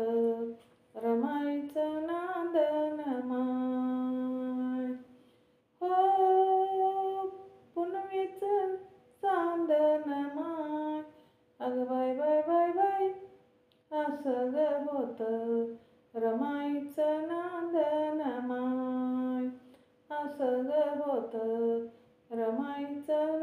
होत. रमायचं नांदन माय. हो पुनवीच चांदन माय. अग बाय बाय बाय बाय असं ग होत. रमायचं नांदन माय. असं ग होत. रमायचं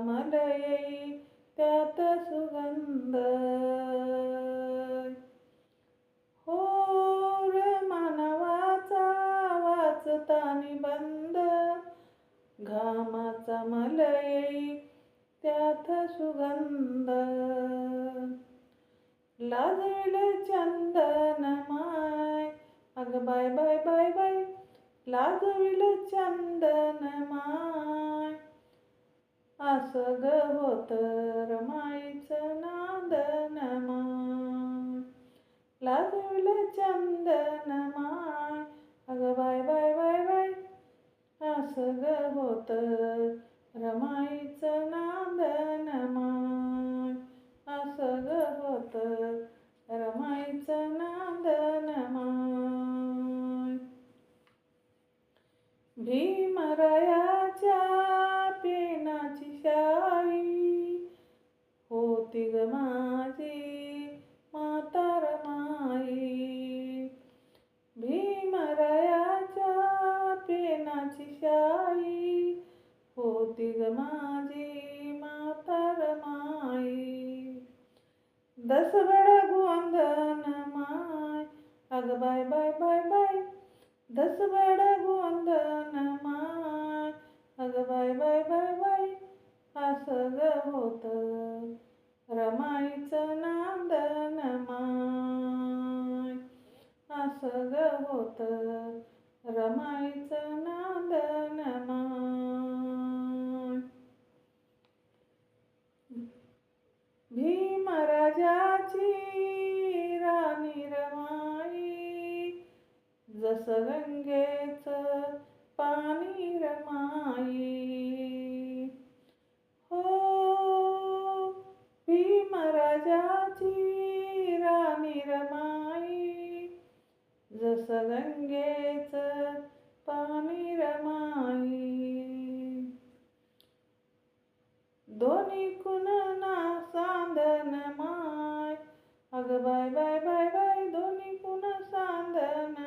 घामाचा मलई त्यात सुगंध. हो मानवाचा वाचता निबंध. घामाचा मलय त्यात सुगंध. लाजळ चंदन माय. अग बाय बाय बाय बाय. लाजविल चंदन माय. असं ग होत रमाईचं नांदन माय. चंदन माय. अग बाय बाय बाय बाय असं ग होत रमाईचं माझी शाई होती ग माझी म्हातार माई. दसबड गोंधन माय अग बाय बाय बाय बाय. दसबड गोंधन माय अग बाय बाय बाय बाय. असं ग होत रमाईचं नांदन माय. असं ग होत रमाईचं नादन माय भीमराजाची राणी रमाई जस गंगेच पाणी रमाई. हो भीमराजाची राणी रमाई गंगेच पाणी रमाई दोन्ही कुणना सांदन माय. अग बाय बाय बाय बाय दोन्ही कुण सांदन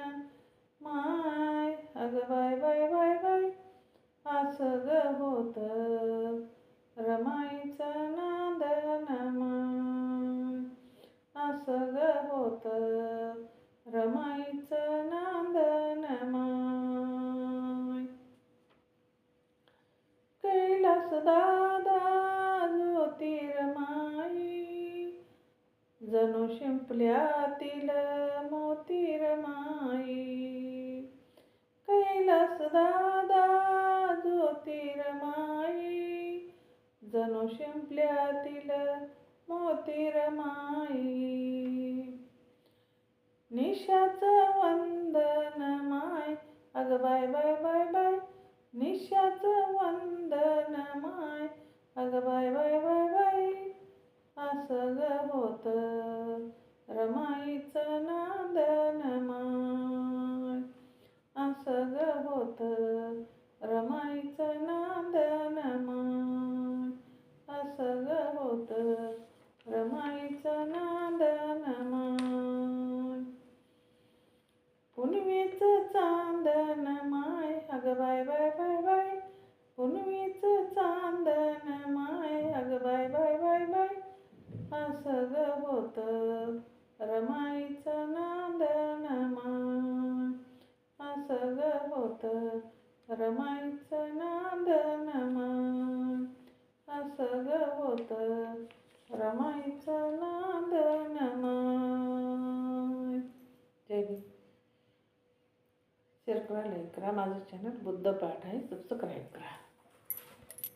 माय. अग बाय बाय बाय बाय असं ग होतं. दादा ज्योतिर्माई जणू शिंपल्यातील मोतीरमाई. कैलास दादा ज्योतिर्माई जणू शिंपल्यातील मोतीरमाई. निशाचं वंदन माय अग बाय बाय बाय बाय. निशाच वंदन माय अग बाय बाय बाय बाय. असं ग होत रमाईचं नांदन माय असं ग होत रमाईचं नांदन होत रमाईचं नांदन माय असं ग होत रमाईचं नांदन जय भीम. शेअर करा लाईक करा माझं चॅनल बुद्ध पाठ आहे सबस्क्राईब करा.